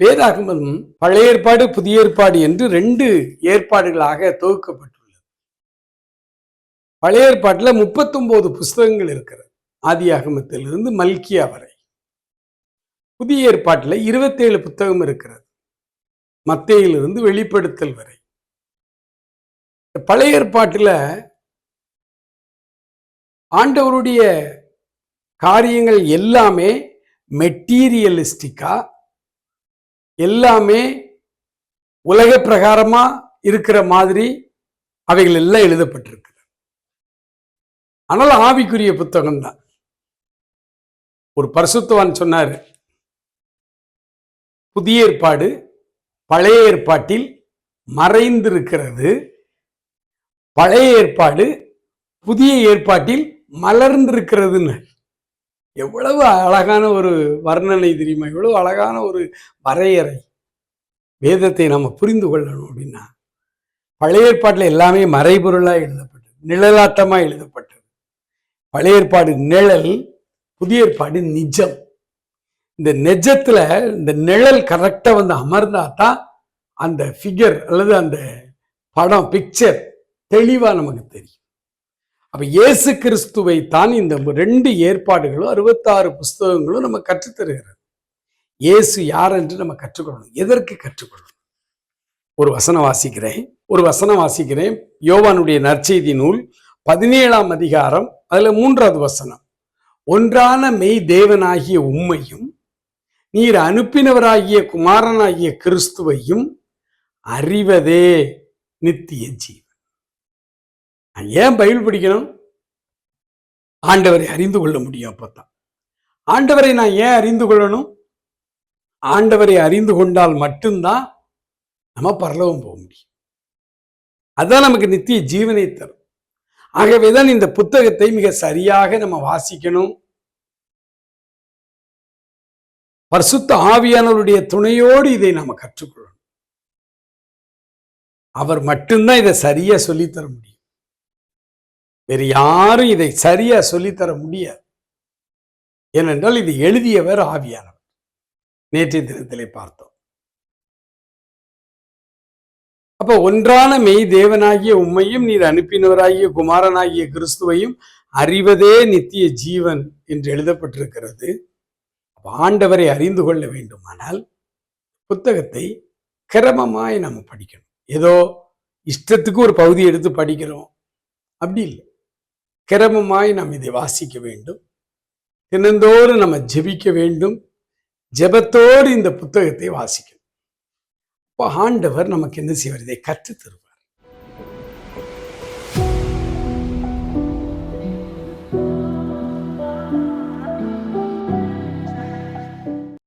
வேதாகமம் பழைய ஏற்பாடு புதிய ஏற்பாடு என்று ரெண்டு ஏற்பாடுகளாக தொகுக்கப்பட்டுள்ளது. பழைய ஏற்பாட்டில் முப்பத்தொன்பது புஸ்தகங்கள் இருக்கிறது ஆதியாகமத்திலிருந்து மல்கியா வரை. புதிய ஏற்பாட்டில் இருபத்தேழு புத்தகம் இருக்கிறது மத்தையிலிருந்து வெளிப்படுத்தல் வரை. பழைய ஏற்பாட்டில் ஆண்டவருடைய காரியங்கள் எல்லாமே மெட்டீரியலிஸ்டிக்காக எல்லாமே உலக பிரகாரமா இருக்கிற மாதிரி அவைகள் எல்லாம் எழுதப்பட்டிருக்கு ஆனால் ஆவிக்குரிய புத்தகம் தான். ஒரு பரிசுத்தவான் சொன்னாரு புதிய ஏற்பாடு பழைய ஏற்பாட்டில் மறைந்திருக்கிறது. பழைய ஏற்பாடு புதிய ஏற்பாட்டில் மலர்ந்திருக்கிறதுன்னு. எவ்வளவு அழகான ஒரு வர்ணனை தெரியுமா? எவ்வளவு அழகான ஒரு வரையறை வேதத்தை நம்ம புரிந்து கொள்ளணும் அப்படின்னா பழைய ஏற்பாட்டில் எல்லாமே மறைபொருளாக எழுதப்பட்டது நிழலாட்டமாக எழுதப்பட்டது. பழைய ஏற்பாடு நிழல் புதிய ஏற்பாடு நிஜம். இந்த நெஜத்தில் இந்த நிழல் கரெக்டாக வந்து அமர்ந்தா தான் அந்த ஃபிகர் அல்லது அந்த படம் பிக்சர் தெளிவாக நமக்கு தெரியும். அப்போ இயேசு கிறிஸ்துவை தான் இந்த ரெண்டு ஏற்பாடுகளும் அறுபத்தாறு புஸ்தகங்களும் நம்ம கற்றுத்தருகிறது இயேசு யார் என்று நம்ம கற்றுக்கொள்ளணும். எதற்கு கற்றுக்கொள்ளணும்? ஒரு வசனம் வாசிக்கிறேன். ஒரு வசனம் வாசிக்கிறேன். யோவானுடைய நற்செய்தி நூல் பதினேழாம் அதிகாரம் அதில் மூன்றாவது வசனம். ஒன்றான மெய் தேவனாகிய உம்மையும் நீர் அனுப்பினவராகிய குமாரனாகிய கிறிஸ்துவையும் அறிவதே நித்திய ஜீவன். ஏன் பைபிள் படிக்கணும்? ஆண்டவரை அறிந்து கொள்ள முடியும் அப்பதான் ஆண்டவரை நான் ஏன் அறிந்து கொள்ளணும்? ஆண்டவரை அறிந்து கொண்டால் மட்டும்தான் நம்ம பரலவம் போக முடியும். அதான் நமக்கு நித்திய ஜீவனை தரும். ஆகவேதான் இந்த புத்தகத்தை மிக சரியாக நம்ம வாசிக்கணும். பரிசுத்த ஆவியானவருடைய துணையோடு இதை நாம கற்றுக்கொள்ளணும். அவர் மட்டும்தான் இதை சரியா சொல்லித்தர முடியும். வேறு யாரும் இதை சரியா சொல்லித்தர முடியாது. ஏனென்றால் இது எழுதியவர் ஆவியானவர். நேற்றைய தினத்திலே பார்த்தோம். அப்ப ஒன்றான மெய் தேவனாகிய உம்மையும் நீர் அனுப்பினவராகிய குமாரனாகிய கிறிஸ்துவையும் அறிவதே நித்திய ஜீவன் என்று எழுதப்பட்டிருக்கிறது. ஆண்டவரை அறிந்து கொள்ள வேண்டுமானால் புத்தகத்தை கிரமமாய் நம்ம படிக்கணும். ஏதோ இஷ்டத்துக்கு ஒரு பகுதி எடுத்து படிக்கிறோம். அப்படி இல்லை. கிரமமாய் நாம் இதை வாசிக்க வேண்டும். தினந்தோறும் நம்ம ஜெபிக்க வேண்டும். ஜெபத்தோடு இந்த புத்தகத்தை வாசிக்கணும். இப்போ ஆண்டவர் நமக்கு என்ன செய்வார்? இதை கற்றுத் தருவார்